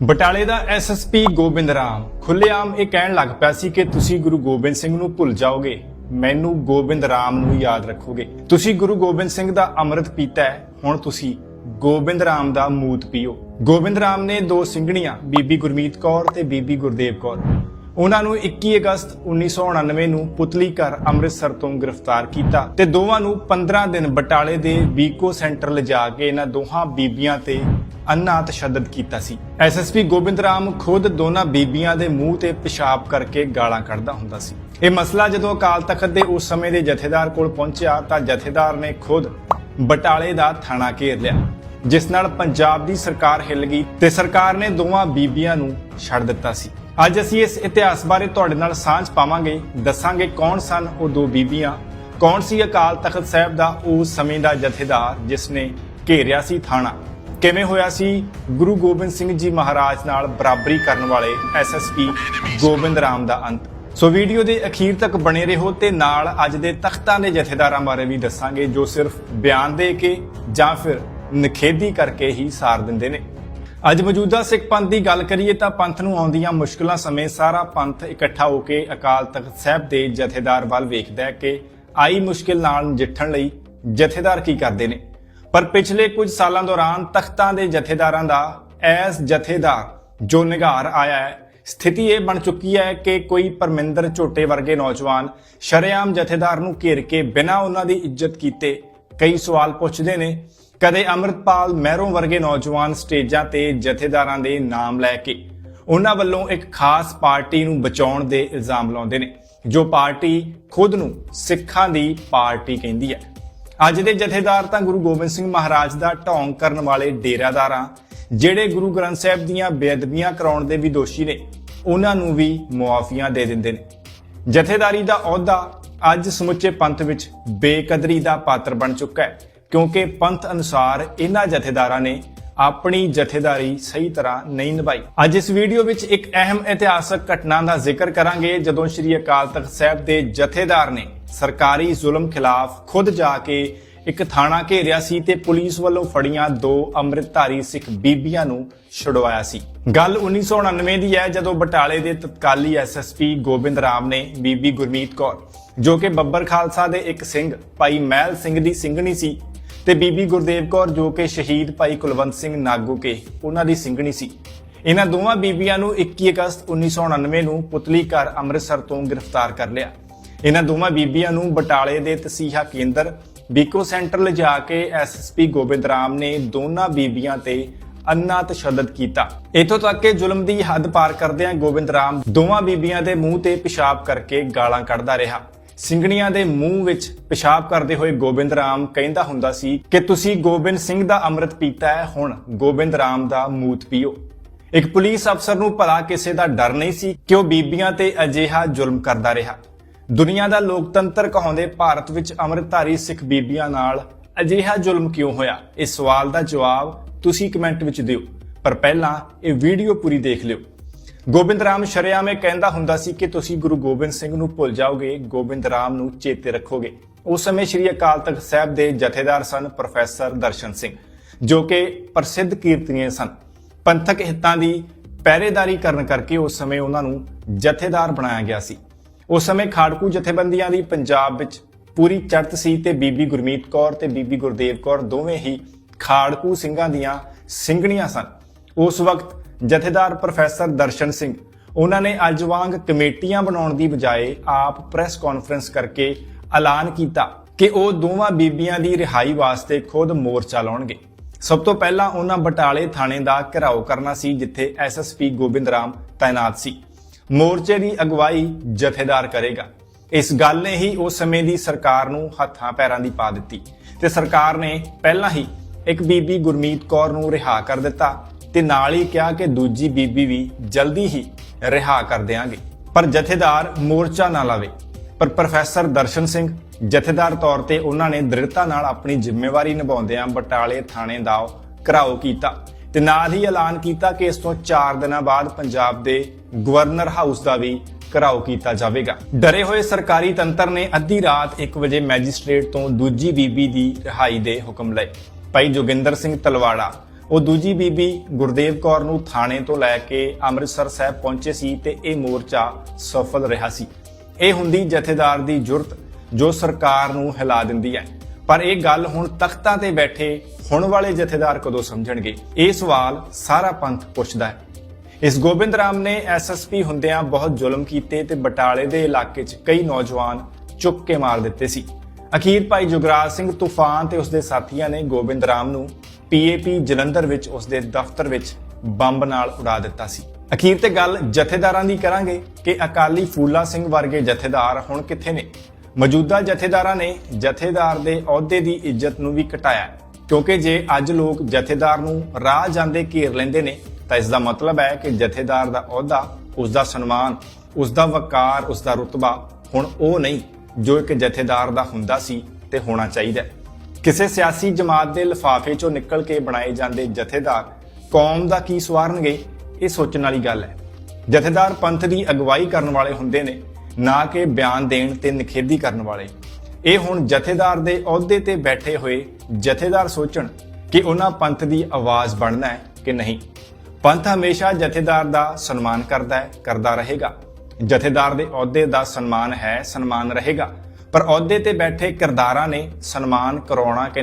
ਬਟਾਲੇ ਦਾ ਐਸਐਸਪੀ ਗੋਬਿੰਦ ਰਾਮ। ਖੁੱਲੇਆਮ ਇਹ ਕਹਿਣ ਲੱਗ ਪਿਆ ਸੀ ਕਿ ਤੁਸੀਂ ਗੁਰੂ ਗੋਬਿੰਦ ਸਿੰਘ ਨੂੰ ਭੁੱਲ ਜਾਓਗੇ। ਮੈਨੂੰ ਗੋਬਿੰਦ ਰਾਮ ਨੂੰ ਯਾਦ ਰੱਖੋਗੇ। ਤੁਸੀਂ ਗੁਰੂ ਗੋਬਿੰਦ ਸਿੰਘ ਦਾ ਅੰਮ੍ਰਿਤ ਪੀਤਾ ਹੈ, ਹੁਣ ਤੁਸੀਂ ਗੋਬਿੰਦ ਰਾਮ ਦਾ ਮੂਤ ਪੀਓ। ਗੋਬਿੰਦ ਰਾਮ ਨੇ ਦੋ ਸਿੰਘਣੀਆਂ, ਬੀਬੀ ਗੁਰਮੀਤ ਕੌਰ ਤੇ ਬੀਬੀ ਗੁਰਦੇਵ ਕੌਰ। ਉਹਨਾਂ ਨੂੰ 21 ਅਗਸਤ 1999 ਨੂੰ ਪੁਤਲੀ ਘਰ ਅੰਮ੍ਰਿਤਸਰ ਤੋਂ ਗ੍ਰਿਫਤਾਰ ਕੀਤਾ ਤੇ ਦੋਵਾਂ ਨੂੰ 15 ਦਿਨ ਬਟਾਲੇ ਦੇ ਵੀਕੋ ਸੈਂਟਰ ਲਿਜਾ ਕੇ ਇਹਨਾਂ ਦੋਹਾਂ ਬੀਬੀਆਂ ਤੇ ਅੰਨਾ ਤਸ਼ੱਦਦ ਕੀਤਾ ਸੀ। ਐਸਐਸਪੀ ਗੋਬਿੰਦ ਰਾਮ ਖੁਦ ਦੋਨਾਂ ਬੀਬੀਆਂ ਦੇ ਮੂੰਹ ਤੇ ਪਿਸ਼ਾਬ ਕਰਕੇ ਗਾਲਾਂ ਕੱਢਦਾ ਹੁੰਦਾ ਸੀ। ਇਹ ਮਸਲਾ ਜਦੋਂ ਅਕਾਲ ਤਖਤ ਦੇ ਉਸ ਸਮੇਂ ਦੇ ਜਥੇਦਾਰ ਕੋਲ ਪਹੁੰਚਿਆ ਤਾਂ ਜਥੇਦਾਰ ਨੇ ਖੁਦ ਬਟਾਲੇ ਦਾ ਥਾਣਾ ਘੇਰ ਲਿਆ, ਜਿਸ ਨਾਲ ਪੰਜਾਬ ਦੀ ਸਰਕਾਰ ਹਿੱਲ ਗਈ ਤੇ ਸਰਕਾਰ ਨੇ ਦੋਵਾਂ ਬੀਬੀਆਂ ਨੂੰ ਛੱਡ ਦਿੱਤਾ ਸੀ। ਅੱਜ ਅਸੀਂ ਇਸ ਇਤਿਹਾਸ ਬਾਰੇ ਤੁਹਾਡੇ ਨਾਲ ਸਾਂਝ ਪਾਵਾਂਗੇ, ਦੱਸਾਂਗੇ ਕੌਣ ਸਨ ਉਹ ਦੋ ਬੀਬੀਆਂ, ਕੌਣ ਸੀ ਅਕਾਲ ਤਖਤ ਸਾਹਿਬ ਦਾ ਉਸ ਸਮੇਂ ਦਾ ਜਥੇਦਾਰ ਜਿਸ ਨੇ ਘੇਰਿਆ ਸੀ ਥਾਣਾ। ਕਿਵੇਂ ਹੋਇਆ ਸੀ? ਗੁਰੂ ਗੋਬਿੰਦ ਸਿੰਘ ਜੀ ਮਹਾਰਾਜ ਨਾਲ ਬਰਾਬਰੀ ਕਰਨ ਵਾਲੇ ਐਸਐਸਪੀ ਗੋਬਿੰਦ ਰਾਮ ਦਾ ਅੰਤ। ਸੋ ਵੀਡੀਓ ਦੇ ਅਖੀਰ ਤੱਕ ਬਣੇ ਰਹੋ ਤੇ ਨਾਲ ਅੱਜ ਦੇ ਤਖਤਾਂ ਦੇ ਜਥੇਦਾਰਾਂ ਬਾਰੇ ਵੀ ਦੱਸਾਂਗੇ, ਜੋ ਸਿਰਫ ਬਿਆਨ ਦੇ ਕੇ ਜਾਂ ਫਿਰ ਨਖੇਦੀ ਕਰਕੇ ਹੀ ਸਾਰ ਦਿੰਦੇ ਨੇ। ਅੱਜ ਮੌਜੂਦਾ ਸਿੱਖ ਪੰਥ ਦੀ ਗੱਲ ਕਰੀਏ ਤਾਂ ਪੰਥ ਨੂੰ ਆਉਂਦੀਆਂ ਮੁਸ਼ਕਲਾਂ ਸਮੇਂ ਸਾਰਾ ਪੰਥ ਇਕੱਠਾ ਹੋ ਕੇ ਅਕਾਲ ਤਖਤ ਸਾਹਿਬ ਦੇ ਜਥੇਦਾਰ ਵੱਲ ਵੇਖਦਾ ਹੈ ਕਿ ਆਈ ਮੁਸ਼ਕਿਲ ਨਾਲ ਨਜਿੱਠਣ ਲਈ ਜਥੇਦਾਰ ਕੀ ਕਰਦੇ ਨੇ। ਪਰ ਪਿਛਲੇ ਕੁਝ ਸਾਲਾਂ ਦੌਰਾਨ ਤਖਤਾਂ ਦੇ ਜਥੇਦਾਰਾਂ ਦਾ ਐਸ ਜਥੇਦਾਰ ਜੋ ਨਿਗਾਰ ਆਇਆ ਹੈ, ਸਥਿਤੀ ਇਹ ਬਣ ਚੁੱਕੀ ਹੈ ਕਿ ਕੋਈ ਪਰਮਿੰਦਰ ਝੋਟੇ ਵਰਗੇ ਨੌਜਵਾਨ ਸ਼ਰੇਆਮ ਜਥੇਦਾਰ ਨੂੰ ਘੇਰ ਕੇ ਬਿਨਾਂ ਉਹਨਾਂ ਦੀ ਇੱਜ਼ਤ ਕੀਤੇ ਕਈ ਸਵਾਲ ਪੁੱਛਦੇ ਨੇ। ਕਦੇ ਅਮਰਤਪਾਲ ਮਹਿਰੋਂ ਵਰਗੇ ਨੌਜਵਾਨ ਸਟੇਜਾਂ ਤੇ ਜਥੇਦਾਰਾਂ ਦੇ ਨਾਮ ਲੈ ਕੇ ਉਹਨਾਂ ਵੱਲੋਂ ਇੱਕ ਖਾਸ ਪਾਰਟੀ ਨੂੰ ਬਚਾਉਣ ਦੇ ਇਲਜ਼ਾਮ ਲਾਉਂਦੇ ਨੇ, ਜੋ ਪਾਰਟੀ ਖੁਦ ਨੂੰ ਸਿੱਖਾਂ ਦੀ ਪਾਰਟੀ ਕਹਿੰਦੀ ਹੈ। ਅੱਜ ਦੇ ਜਥੇਦਾਰ ਤਾਂ ਗੁਰੂ ਗੋਬਿੰਦ ਸਿੰਘ ਮਹਾਰਾਜ ਦਾ ਢੌਂਗ ਕਰਨ ਵਾਲੇ ਡੇਰਾਦਾਰਾਂ ਜਿਹੜੇ ਗੁਰੂ ਗ੍ਰੰਥ ਸਾਹਿਬ ਦੀਆਂ ਬੇਅਦਬੀਆਂ ਕਰਾਉਣ ਦੇ ਵੀ ਦੋਸ਼ੀ ਨੇ, ਉਹਨਾਂ ਨੂੰ ਵੀ ਮੁਆਫੀਆਂ ਦੇ ਦਿੰਦੇ ਨੇ। ਜਥੇਦਾਰੀ ਦਾ ਅਹੁਦਾ ਅੱਜ ਸਮੁੱਚੇ ਪੰਥ ਵਿੱਚ ਬੇਕਦਰੀ ਦਾ ਪਾਤਰ ਬਣ ਚੁੱਕਾ ਹੈ, ਕਿਉਂਕਿ ਪੰਥ ਅਨੁਸਾਰ ਇਹਨਾਂ ਜਥੇਦਾਰਾਂ ਨੇ ਆਪਣੀ ਜਥੇਦਾਰੀ ਸਹੀ ਤਰ੍ਹਾਂ ਨਹੀਂ ਨਿਭਾਈ। ਅੱਜ ਇਸ ਵੀਡੀਓ ਵਿੱਚ ਇੱਕ ਅਹਿਮ ਇਤਿਹਾਸਕ ਘਟਨਾ ਦਾ ਜ਼ਿਕਰ ਕਰਾਂਗੇ, ਜਦੋਂ ਸ੍ਰੀ ਅਕਾਲ ਤਖਤ ਸਾਹਿਬ ਦੇ ਜਥੇਦਾਰ ਨੇ ਸਰਕਾਰੀ ਜ਼ੁਲਮ ਖਿਲਾਫ ਖੁਦ ਜਾ ਕੇ ਇੱਕ ਥਾਣਾ ਘੇਰਿਆ ਸੀ ਤੇ ਪੁਲਿਸ ਵੱਲੋਂ ਫੜੀਆਂ ਦੋ ਅੰਮ੍ਰਿਤਧਾਰੀ ਸਿੱਖ ਬੀਬੀਆਂ ਨੂੰ ਛੁਡਵਾਇਆ ਸੀ। ਗੱਲ 1999 ਦੀ ਹੈ, ਜਦੋਂ ਬਟਾਲੇ ਦੇ ਤਤਕਾਲੀ ਐਸਐਸਪੀ ਗੋਬਿੰਦ ਰਾਮ ਨੇ ਬੀਬੀ ਗੁਰਮੀਤ ਕੌਰ, ਜੋ ਕਿ ਬੱਬਰ ਖਾਲਸਾ ਦੇ ਇੱਕ ਸਿੰਘ, ਭਾਈ ਮਹਿਲ ਸਿੰਘ ਦੀ ਸਿੰਘਣੀ ਸੀ ਤੇ ਬੀਬੀ ਗੁਰਦੇਵ ਕੌਰ ਜੋ ਕਿ ਸ਼ਹੀਦ ਭਾਈ ਕੁਲਵੰਤ ਸਿੰਘ ਨਾਗੂ ਕੇ ਉਹਨਾਂ ਦੀ ਸਿੰਘਣੀ ਸੀ। ਇਹਨਾਂ ਦੋਵਾਂ ਬੀਬੀਆਂ ਨੂੰ 21 ਅਗਸਤ 1999 ਨੂੰ ਪੁਤਲੀ ਘਰ ਅੰਮ੍ਰਿਤਸਰ ਤੋਂ ਗ੍ਰਿਫਤਾਰ ਕਰ ਲਿਆ। ਇਹਨਾਂ ਦੋਵਾਂ ਬੀਬੀਆਂ ਨੂੰ ਬਟਾਲੇ ਦੇ ਤਸੀਹਾ ਕੇਂਦਰ, ਬੀਕੋ ਸੈਂਟਰ ਲਿਜਾ ਕੇ ਐਸਐਸਪੀ ਗੋਬਿੰਦ ਰਾਮ ਨੇ ਦੋਨਾਂ ਬੀਬੀਆਂ ਤੇ ਅੰਨਾ ਤਸ਼ੱਦਦ ਕੀਤਾ। ਇਥੋਂ ਤੱਕ ਕਿ ਜ਼ੁਲਮ ਦੀ ਹੱਦ ਪਾਰ ਕਰਦਿਆਂ ਗੋਬਿੰਦ ਰਾਮ ਦੋਵਾਂ ਬੀਬੀਆਂ ਦੇ ਮੂੰਹ ਤੇ ਪਿਸ਼ਾਬ ਕਰਕੇ ਗਾਲਾਂ ਕੱਢਦਾ ਰਿਹਾ। ਸਿੰਘਣੀਆਂ ਦੇ ਮੂੰਹ ਵਿੱਚ ਪਿਸ਼ਾਬ ਕਰਦੇ ਹੋਏ ਗੋਬਿੰਦ ਰਾਮ ਕਹਿੰਦਾ ਹੁੰਦਾ ਸੀ ਕਿ ਤੁਸੀਂ ਗੋਬਿੰਦ ਸਿੰਘ ਦਾ ਅੰਮ੍ਰਿਤ ਪੀਤਾ ਹੈ, ਹੁਣ ਗੋਬਿੰਦ ਰਾਮ ਦਾ ਮੂਤ ਪੀਓ। ਇੱਕ ਪੁਲਿਸ ਅਫਸਰ ਨੂੰ ਭਲਾ ਕਿਸੇ ਦਾ ਡਰ ਨਹੀਂ ਸੀ ਕਿ ਉਹ ਬੀਬੀਆਂ ਤੇ ਅਜਿਹਾ ਜ਼ੁਲਮ ਕਰਦਾ ਰਿਹਾ। ਦੁਨੀਆ ਦਾ ਲੋਕਤੰਤਰ ਕਹਾਉਂਦੇ ਭਾਰਤ ਵਿੱਚ ਅੰਮ੍ਰਿਤਧਾਰੀ ਸਿੱਖ ਬੀਬੀਆਂ ਨਾਲ ਅਜਿਹਾ ਜ਼ੁਲਮ ਕਿਉਂ ਹੋਇਆ? ਇਸ ਸਵਾਲ ਦਾ ਜਵਾਬ ਤੁਸੀਂ ਕਮੈਂਟ ਵਿੱਚ ਦਿਓ। ਪਰ ਪਹਿਲਾਂ ਇਹ ਵੀਡੀਓ ਪੂਰੀ ਦੇਖ ਲਿਓ। ਗੋਬਿੰਦ ਰਾਮ ਸ਼ਰਿਆਮ ਕਹਿੰਦਾ ਹੁੰਦਾ ਸੀ ਕਿ ਤੁਸੀਂ ਗੁਰੂ ਗੋਬਿੰਦ ਸਿੰਘ ਨੂੰ ਭੁੱਲ ਜਾਓਗੇ, ਗੋਬਿੰਦ ਰਾਮ ਨੂੰ ਚੇਤੇ ਰੱਖੋਗੇ। ਉਸ ਸਮੇਂ ਸ੍ਰੀ ਅਕਾਲ ਤਖਤ ਸਾਹਿਬ ਦੇ ਜਥੇਦਾਰ ਸਨ ਪ੍ਰੋਫੈਸਰ ਦਰਸ਼ਨ ਸਿੰਘ, ਜੋ ਕਿ ਪ੍ਰਸਿੱਧ ਕੀਰਤਨੀਏ ਸਨ। ਪੰਥਕ ਹਿੱਤਾਂ ਦੀ ਪਹਿਰੇਦਾਰੀ ਕਰਨ ਕਰਕੇ ਉਸ ਸਮੇਂ ਉਹਨਾਂ ਨੂੰ ਜਥੇਦਾਰ ਬਣਾਇਆ ਗਿਆ ਸੀ। ਉਸ ਸਮੇਂ ਖਾੜਕੂ ਜਥੇਬੰਦੀਆਂ ਦੀ ਪੰਜਾਬ ਵਿੱਚ ਪੂਰੀ ਚੜ੍ਹਤ ਸੀ ਤੇ ਬੀਬੀ ਗੁਰਮੀਤ ਕੌਰ ਤੇ ਬੀਬੀ ਗੁਰਦੇਵ ਕੌਰ ਦੋਵੇਂ ਹੀ ਖਾੜਕੂ ਸਿੰਘਾਂ ਦੀਆਂ ਸਿੰਘਣੀਆਂ ਸਨ। ਉਸ ਵਕਤ ਜਥੇਦਾਰ ਪ੍ਰੋਫੈਸਰ ਦਰਸ਼ਨ ਸਿੰਘ। ਉਹਨਾਂ ਨੇ ਅੱਜ ਵਾਂਗ ਕਮੇਟੀਆਂ ਬਣਾਉਣ ਦੀ ਬਜਾਏ ਆਪ ਪ੍ਰੈਸ ਕਾਨਫਰੰਸ ਕਰਕੇ ਐਲਾਨ ਕੀਤਾ ਕਿ ਉਹ ਦੋਵਾਂ ਬੀਬੀਆਂ ਦੀ ਰਿਹਾਈ ਵਾਸਤੇ ਖੁਦ ਮੋਰਚਾ ਲਾਉਣਗੇ। ਸਭ ਤੋਂ ਪਹਿਲਾਂ ਉਹਨਾਂ ਬਟਾਲੇ ਥਾਣੇ ਦਾ ਘਿਰਾਓ ਕਰਨਾ ਸੀ, ਜਿੱਥੇ ਐਸਐਸਪੀ ਗੋਬਿੰਦ ਰਾਮ ਤਾਇਨਾਤ ਸੀ। ਮੋਰਚੇ ਦੀ ਅਗਵਾਈ ਜਥੇਦਾਰ ਕਰੇਗਾ। ਇਸ ਗੱਲ ਨੇ ਹੀ ਉਸ ਸਮੇਂ ਦੀ ਸਰਕਾਰ ਨੂੰ ਹੱਥਾਂ ਪੈਰਾਂ ਦੀ ਪਾ ਦਿੱਤੀ ਤੇ ਸਰਕਾਰ ਨੇ ਪਹਿਲਾਂ ਹੀ ਇੱਕ ਬੀਬੀ ਗੁਰਮੀਤ ਕੌਰ ਨੂੰ ਰਿਹਾ ਕਰ ਦਿੱਤਾ ਤੇ ਨਾਲ ਹੀ ਕਿਹਾ ਕਿ ਦੂਜੀ ਬੀਬੀ ਵੀ ਜਲਦੀ ਹੀ ਰਿਹਾ ਕਰ ਦੇਾਂਗੇ ਪਰ ਜਥੇਦਾਰ ਮੋਰਚਾ ਨਾ ਲਾਵੇ। ਪਰ ਪ੍ਰੋਫੈਸਰ ਦਰਸ਼ਨ ਸਿੰਘ ਜਥੇਦਾਰ ਤੌਰ ਤੇ ਉਹਨਾਂ ਨੇ ਦ੍ਰਿੜਤਾ ਨਾਲ ਆਪਣੀ ਜ਼ਿੰਮੇਵਾਰੀ ਨਿਭਾਉਂਦਿਆਂ ਬਟਾਲੇ ਥਾਣੇ ਦਾ ਘਰਾਓ ਕੀਤਾ ਤੇ ਨਾਲ ਹੀ ਐਲਾਨ ਕੀਤਾ ਕਿ ਇਸ ਤੋਂ 4 ਦਿਨਾਂ ਬਾਅਦ ਪੰਜਾਬ ਦੇ ਗਵਰਨਰ ਹਾਊਸ ਦਾ ਵੀ ਘਰਾਓ ਕੀਤਾ ਜਾਵੇਗਾ। ਡਰੇ ਹੋਏ ਸਰਕਾਰੀ ਤੰਤਰ ਨੇ ਅੱਧੀ ਰਾਤ 1 ਵਜੇ ਮੈਜਿਸਟ੍ਰੇਟ ਤੋਂ ਦੂਜੀ ਬੀਬੀ ਦੀ ਰਿਹਾਈ ਦੇ ਹੁਕਮ ਲਏ। ਭਾਈ ਜੋਗਿੰਦਰ ਸਿੰਘ ਤਲਵਾੜਾ ਉਹ ਦੂਜੀ ਬੀਬੀ ਗੁਰਦੇਵ ਕੌਰ ਨੂੰ ਥਾਣੇ ਤੋਂ ਲੈ ਕੇ ਅੰਮ੍ਰਿਤਸਰ ਸਾਹਿਬ ਪਹੁੰਚੇ ਸੀ ਤੇ ਇਹ ਮੋਰਚਾ ਸਫਲ ਰਿਹਾ ਸੀ। ਇਹ ਹੁੰਦੀ ਜਥੇਦਾਰ ਦੀ ਜੁਰਤ ਜੋ ਸਰਕਾਰ ਨੂੰ ਹਿਲਾ ਦਿੰਦੀ ਹੈ। ਪਰ ਇਹ ਗੱਲ ਹੁਣ ਤਖਤਾਂ ਤੇ ਬੈਠੇ ਹੁਣ ਵਾਲੇ ਜਥੇਦਾਰ ਕਦੋਂ ਸਮਝਣਗੇ? ਇਹ ਸਵਾਲ ਸਾਰਾ ਪੰਥ ਪੁੱਛਦਾ ਹੈ। ਇਸ ਗੋਬਿੰਦ ਰਾਮ ਨੇ ਐਸਐਸਪੀ ਹੁੰਦਿਆਂ ਬਹੁਤ ਜ਼ੁਲਮ ਕੀਤੇ ਤੇ ਬਟਾਲੇ ਦੇ ਇਲਾਕੇ 'ਚ ਕਈ ਨੌਜਵਾਨ ਚੁੱਕ ਕੇ ਮਾਰ ਦਿੱਤੇ ਸੀ। ਅਖੀਰ ਭਾਈ ਜੁਗਰਾਜ ਸਿੰਘ ਤੂਫਾਨ ਤੇ ਉਸਦੇ ਸਾਥੀਆਂ ਨੇ ਗੋਬਿੰਦ ਰਾਮ ਨੂੰ ਪੀਏਪੀ ਜਲੰਧਰ ਵਿੱਚ ਉਸਦੇ ਦਫ਼ਤਰ ਵਿੱਚ ਬੰਬ ਨਾਲ ਉਡਾ ਦਿੱਤਾ ਸੀ। ਅਖੀਰ ਤੇ ਗੱਲ ਜਥੇਦਾਰਾਂ ਦੀ ਕਰਾਂਗੇ ਕਿ ਅਕਾਲੀ ਫੂਲਾ ਸਿੰਘ ਵਰਗੇ ਜਥੇਦਾਰ ਹੁਣ ਕਿੱਥੇ ਨੇ? ਮੌਜੂਦਾ ਜਥੇਦਾਰਾਂ ਨੇ ਜਥੇਦਾਰ ਦੇ ਅਹੁਦੇ ਦੀ ਇੱਜ਼ਤ ਨੂੰ ਵੀ ਘਟਾਇਆ ਕਿਉਂਕਿ ਜੇ ਅੱਜ ਲੋਕ ਜਥੇਦਾਰ ਨੂੰ ਰਾਹ ਜਾਂਦੇ ਘੇਰ ਲੈਂਦੇ ਨੇ, ਤਾਂ ਇਸ ਦਾ ਮਤਲਬ ਹੈ ਕਿ ਜਥੇਦਾਰ ਦਾ ਅਹੁਦਾ, ਉਸ ਦਾ ਸਨਮਾਨ, ਉਸ ਦਾ ਵਕਾਰ, ਉਸ ਦਾ ਰੁਤਬਾ ਹੁਣ ਉਹ ਨਹੀਂ, ਜੋ ਇੱਕ ਜਥੇਦਾਰ ਦਾ ਹੁੰਦਾ ਸੀ ਤੇ ਹੋਣਾ ਚਾਹੀਦਾ ਹੈ। ਕਿਸੇ ਸਿਆਸੀ ਜਮਾਤ ਦੇ ਲਿਫਾਫੇ ਚੋਂ ਨਿਕਲ ਕੇ ਬਣਾਏ ਜਾਂਦੇ ਜਥੇਦਾਰ ਕੌਮ ਦਾ ਕੀ ਸਵਾਰਨਗੇ, ਇਹ ਸੋਚਣ ਵਾਲੀ ਗੱਲ ਹੈ। ਜਥੇਦਾਰ ਪੰਥ ਦੀ ਅਗਵਾਈ ਕਰਨ ਵਾਲੇ ਹੁੰਦੇ ਨੇ, ਨਾ ਕਿ ਬਿਆਨ ਦੇਣ ਤੇ ਨਿਖੇਧੀ ਕਰਨ ਵਾਲੇ। ਇਹ ਹੁਣ ਜਥੇਦਾਰ ਦੇ ਅਹੁਦੇ ਤੇ ਬੈਠੇ ਹੋਏ ਜਥੇਦਾਰ ਸੋਚਣ ਕਿ ਉਹਨਾਂ ਪੰਥ ਦੀ ਆਵਾਜ਼ ਬਣਨਾ ਹੈ ਕਿ ਨਹੀਂ। ਪੰਥ ਹਮੇਸ਼ਾ ਜਥੇਦਾਰ ਦਾ ਸਨਮਾਨ ਕਰਦਾ ਹੈ, ਕਰਦਾ ਰਹੇਗਾ। ਜਥੇਦਾਰ ਦੇ ਅਹੁਦੇ ਦਾ ਸਨਮਾਨ ਹੈ, ਸਨਮਾਨ ਰਹੇਗਾ। ਪਰ ਅਹੁਦੇ ਤੇ ਬੈਠੇ ਕਿਰਦਾਰਾਂ ਨੇ ਸਨਮਾਨ ਕਰਾਉਣਾ ਕਿ